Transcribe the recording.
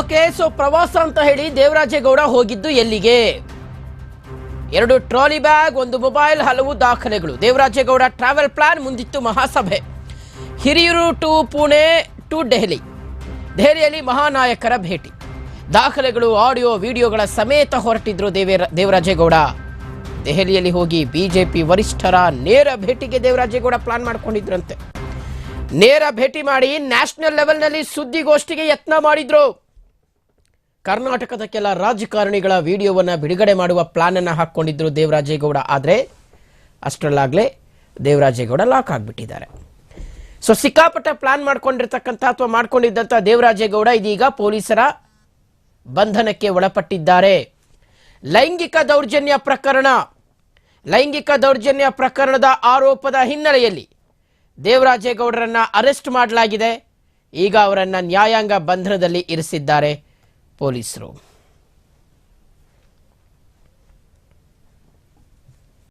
Okay so ಪ್ರವಾಸ ಅಂತ ಹೇಳಿ ದೇವರಾಜೇಗೌಡ ಹೋಗಿದ್ದು ಎಲ್ಲಿಗೆ? ಎರಡು ಟ್ರಾಲಿ ಬ್ಯಾಗ್, ಒಂದು ಮೊಬೈಲ್, ಹಲವು ದಾಖಲೆಗಳು. ದೇವರಾಜೇಗೌಡ ಟ್ರಾವೆಲ್ ಪ್ಲಾನ್ ಮುಂದಿತ್ತು ಮಹಾಸಭೆ. Hiriyur to Pune, to Delhi. ದೆಹಲಿಯಲ್ಲಿ ಮಹಾನಾಯಕರ ಭೇಟಿ. ದಾಖಲೆಗಳು, ಆಡಿಯೋ, ವಿಡಿಯೋಗಳ ಸಮೇತ ಹೊರಟಿದ್ರು ದೇವೇರ ದೇವರಾಜೇಗೌಡ. ದೆಹಲಿಯಲ್ಲಿ ಹೋಗಿ ಬಿಜೆಪಿ ವರಿಷ್ಠರ ನೇರ ಭೇಟಿಗೆ ದೇವರಾಜೇಗೌಡ ಪ್ಲಾನ್ ಮಾಡ್ಕೊಂಡಿದ್ರಂತೆ. ನೇರ ಭೇಟಿ ಮಾಡಿ ನ್ಯಾಷನಲ್ ಲೆವೆಲ್ನಲ್ಲಿ ಸುದ್ದಿಗೋಷ್ಠಿಗೆ ಯತ್ನ ಮಾಡಿದ್ರು. ಕರ್ನಾಟಕದ ಕೆಲ ರಾಜಕಾರಣಿಗಳ ವಿಡಿಯೋವನ್ನ ಬಿಡುಗಡೆ ಮಾಡುವ ಪ್ಲಾನ್ ಅನ್ನ ಹಾಕೊಂಡಿದ್ರು ದೇವರಾಜೇಗೌಡ. ಆದರೆ ಅಷ್ಟರಲ್ಲಾಗ್ಲೇ ದೇವರಾಜೇಗೌಡ ಲಾಕ್ ಆಗಿಬಿಟ್ಟಿದ್ದಾರೆ. ಸೊ ಸಿಕ್ಕಾಪಟ್ಟೆ ಪ್ಲಾನ್ ಮಾಡ್ಕೊಂಡಿರ್ತಕ್ಕಂಥ ಅಥವಾ ಮಾಡ್ಕೊಂಡಿದ್ದಂಥ ದೇವರಾಜೇಗೌಡ ಇದೀಗ ಪೊಲೀಸರ ಬಂಧನಕ್ಕೆ ಒಳಪಟ್ಟಿದ್ದಾರೆ. ಲೈಂಗಿಕ ದೌರ್ಜನ್ಯ ಪ್ರಕರಣ. ಲೈಂಗಿಕ ದೌರ್ಜನ್ಯ ಪ್ರಕರಣದ ಆರೋಪದ ಹಿನ್ನೆಲೆಯಲ್ಲಿ ದೇವರಾಜೇಗೌಡರನ್ನ ಅರೆಸ್ಟ್ ಮಾಡಲಾಗಿದೆ. ಈಗ ಅವರನ್ನು ನ್ಯಾಯಾಂಗ ಬಂಧನದಲ್ಲಿ ಇರಿಸಿದ್ದಾರೆ. ಪೊಲೀಸರು